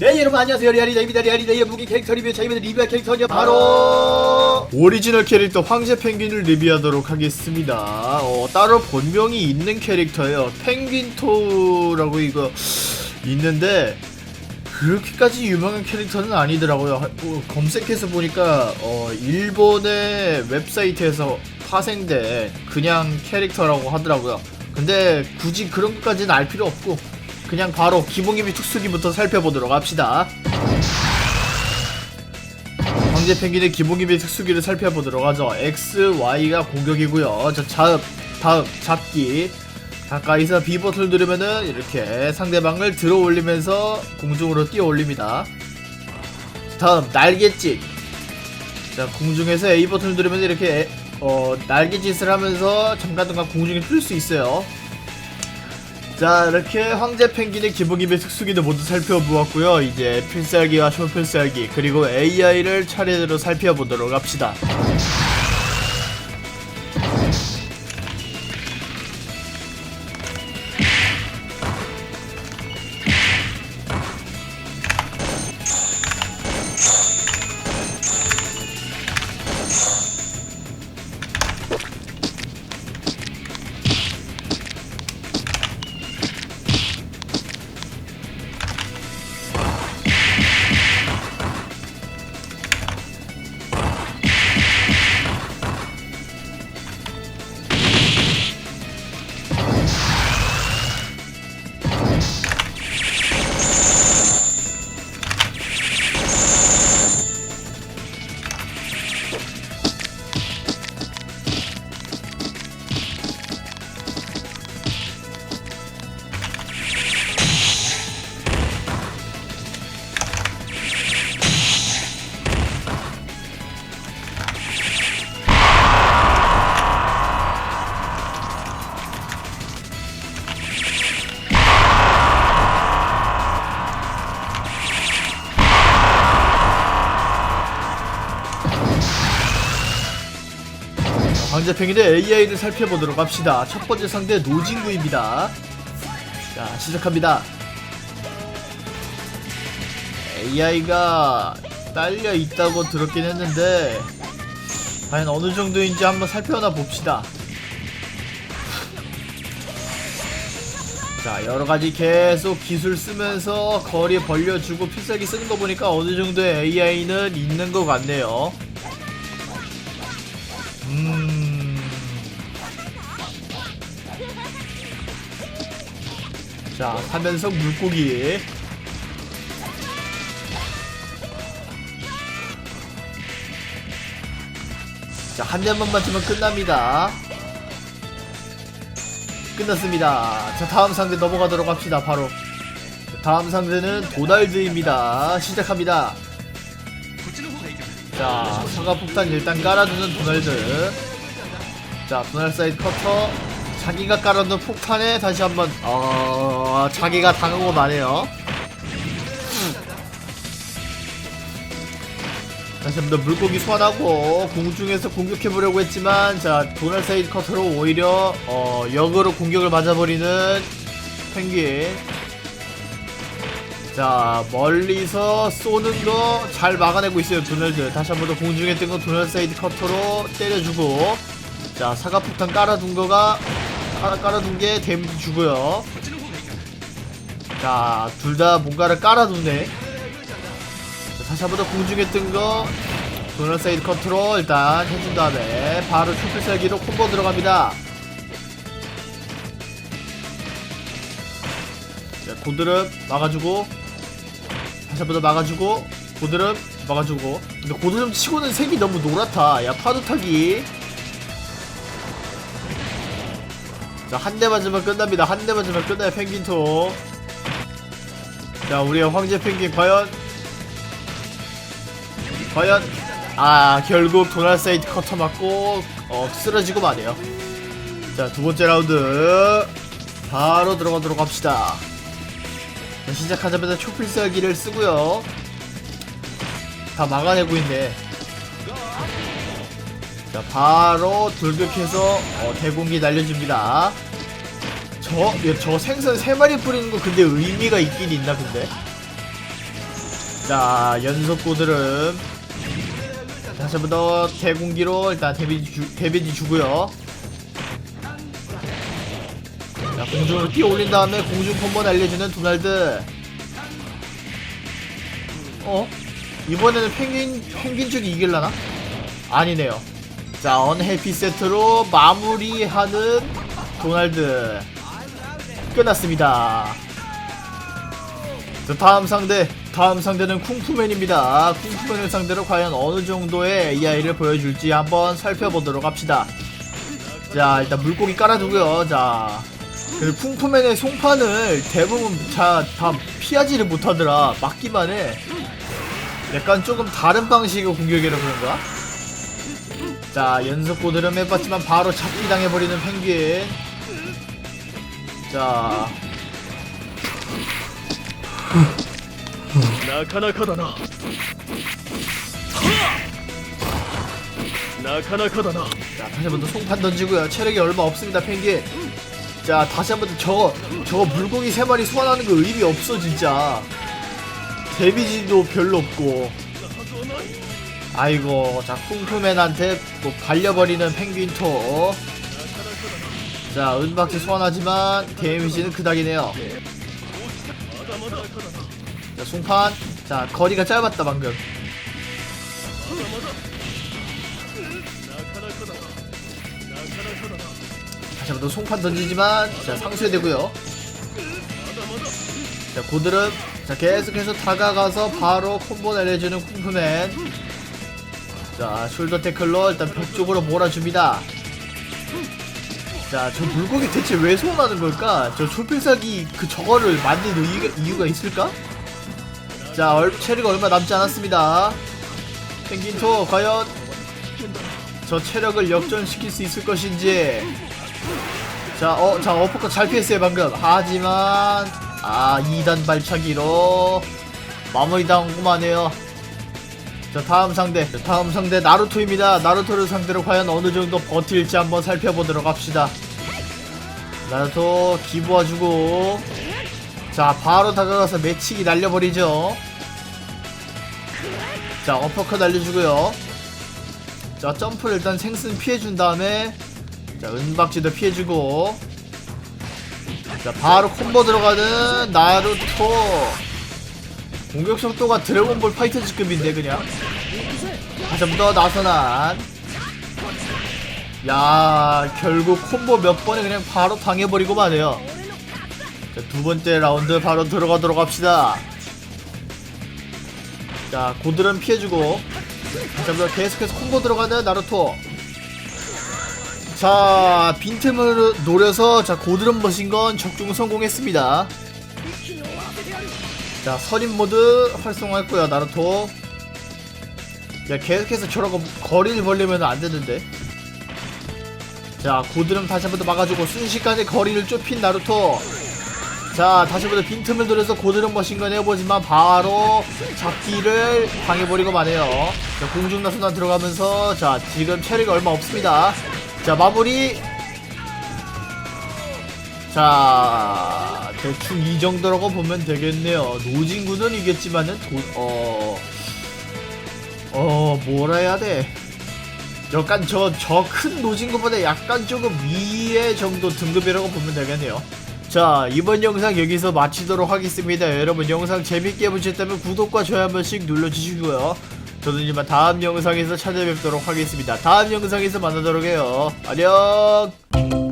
네 여러분 안녕하세요 리아리다입니다 리아리다의 무기 캐릭터 리뷰 저희는 리뷰할 캐릭터는요 바로 오리지널 캐릭터 황제 펭귄을 리뷰하도록 하겠습니다. 어, 따로 본명이 있는 캐릭터예요. 펭귄토라고 이거 있는데 그렇게까지 유명한 캐릭터는 아니더라고요. 하- 어, 검색해서 보니까 어, 일본의 웹사이트에서 파생된 그냥 캐릭터라고 하더라고요. 근데 굳이 그런 것까지는 알 필요 없고 그냥 바로 기본기비 특수기부터 살펴보도록 합시다. 황제 펭귄의 기본기비 특수기를 살펴보도록 하죠. X, Y가 공격이고요. 자, 자읍, 다음, 잡기. 가까이서 B 버튼을 누르면은 이렇게 상대방을 들어 올리면서 공중으로 뛰어 올립니다. 다음, 날갯짓. 자, 공중에서 A 버튼을 누르면 이렇게 에- 어, 날갯짓을 하면서 잠깐동안 공중에 뜰 수 있어요. 자 이렇게 황제 펭귄의 기본기비 특수기도 모두 살펴보았고요. 이제 필살기와 초필살기 그리고 AI를 차례대로 살펴보도록 합시다 펭귄의 AI를 살펴보도록 합시다 첫 번째 상대 노진구입니다 자 시작합니다 AI가 딸려 있다고 들었긴 했는데 과연 어느 정도인지 한번 살펴나 봅시다. 자 여러 가지 계속 기술 쓰면서 거리 벌려주고 필살기 쓰는 거 보니까 어느 정도의 AI는 있는 것 같네요. 음. 자, 하면서 물고기. 자, 한 대만 맞으면 끝납니다. 끝났습니다. 자, 다음 상대 넘어가도록 합시다, 바로. 자, 다음 상대는 도날드입니다. 시작합니다. 자, 사과 폭탄 일단 깔아주는 도날드. 자, 도날드 사이드 커터. 자기가 깔아놓은 폭탄에 다시 한번, 어, 자기가 당하고 마네요. 다시 한번 더 물고기 소환하고 공중에서 공격해보려고 했지만 자 도널드 사이드 커터로 오히려 어, 역으로 공격을 맞아버리는 펭귄. 자 멀리서 쏘는 거 잘 막아내고 있어요 도널드 다시 한 번 더 공중에 뜬 거 도널드 사이드 커터로 때려주고. 자 사과폭탄 깔아둔 거가 깔아, 깔아둔 게 데미지 주고요. 자 둘 다 뭔가를 깔아둔네. 자, 다시 한번 더 공중에 뜬 거. 도널 사이드 컨트롤 일단 해준 다음에 바로 초필살기로 콤보 들어갑니다. 자 고드름 막아주고 다시 한번 더 막아주고 고드름 막아주고. 근데 고드름 치고는 색이 너무 노랗다. 야 파도 타기 자 한대 맞으면 끝납니다. 한대 맞으면 끝나요 펭귄토 자 우리의 황제 펭귄 과연? 과연? 아 결국 도널 사이드 커터 맞고 어 쓰러지고 마네요. 자 두 번째 라운드. 바로 들어가도록 합시다. 자, 시작하자마자 초필살기를 쓰고요. 다 막아내고 있네 자 바로 돌격해서 어, 대공기 날려줍니다. 저, 야, 저 생선 3마리 뿌리는 거 근데 의미가 있긴 있나 근데? 자 연속 고드름. 다시 한번 더 대공기로 일단 데미지, 주, 데미지 주고요. 자 공중으로 뛰어 올린 다음에 공중 콤보 날려주는 도날드. 어? 이번에는 펭귄 펭귄 쪽이 이길라나? 아니네요 자 언해피 세트로 마무리하는 도날드. 끝났습니다. 자, 다음 상대 다음 상대는 쿵푸맨입니다. 쿵푸맨을 상대로 과연 어느 정도의 AI를 보여줄지 한번 살펴보도록 합시다. 자 일단 물고기 깔아두고요. 자그 쿵푸맨의 송판을 대부분 자, 다 피하지를 못하더라. 막기만 해 약간 조금 다른 방식의 공격이라 그런가? 자 연속 고드름 해봤지만 바로 잡기 당해버리는 펭귄 자 なかなかだななかなかだな 자, 다시 한번 더 송판 던지고요. 체력이 얼마 없습니다, 펭귄. 자, 다시 한번 더 저거, 저거 물고기 세 마리 소환하는 거 의미 없어, 진짜. 데미지도 별로 없고. 아이고, 자, 쿵푸맨한테 또 발려버리는 펭귄 토. 자, 은박지 소환하지만 데미지는 그닥이네요. 자, 송판. 자, 거리가 짧았다, 방금. 다시 한번 더 송판 던지지만 자 상쇄되고요 자 고드름 자 계속해서 다가가서 바로 콤보 내려주는 쿵푸맨 자 숄더 태클로 일단 벽 쪽으로 몰아줍니다 자저 물고기 대체 왜 소환하는 걸까? 저 초필살기 그 저거를 만든 이유가, 이유가 있을까? 자 얼, 체리가 얼마 남지 않았습니다 펭귄토 과연 저 체력을 역전시킬 수 있을 것인지 자, 어, 자, 어퍼컷 잘 피했어요, 방금. 하지만, 아, 2단 발차기로 마무리 당구만 해요. 자, 다음 상대. 자, 다음 상대, 나루토입니다. 나루토를 상대로 과연 어느 정도 버틸지 한번 살펴보도록 합시다. 나루토 기부와주고. 자, 바로 다가가서 매치기 날려버리죠. 자, 어퍼컷 날려주고요. 자, 점프를 일단 생승 피해준 다음에 자 은박지도 피해주고 자 바로 콤보 들어가는 나루토 공격 속도가 드래곤볼 파이터즈급인데 그냥. 다시 더 나선한 야 결국 콤보 몇 번에 그냥 바로 당해버리고 마네요. 자, 두 번째 라운드 바로 들어가도록 합시다. 자 고드름 피해주고. 한번 계속해서 콤보 들어가는 나루토? 자 빈틈을 노려서 자 고드름 버신 건 적중 성공했습니다 자 선임 모드 활성화했고요 나루토. 야 계속해서 저러고 거리를 벌리면 안 되는데. 자 고드름 다시 한번 더 막아주고 순식간에 거리를 좁힌 나루토. 자 다시 한번 더 빈틈을 노려서 고드름 머신건 해보지만 바로 잡기를 당해버리고 마네요. 자 공중나선단 들어가면서 자 지금 체력이 얼마 없습니다. 자 마무리 자 대충 이 정도라고 보면 되겠네요. 노진구는 이겼지만은 도, 어... 어 뭐라 해야 돼? 약간 저 저 큰 노진구보다 약간 조금 위에 정도 등급이라고 보면 되겠네요. 자 이번 영상 여기서 마치도록 하겠습니다. 여러분 영상 재밌게 보셨다면 구독과 좋아요 한 번씩 눌러주시고요. 저는 이만 다음 영상에서 찾아뵙도록 하겠습니다. 다음 영상에서 만나도록 해요. 안녕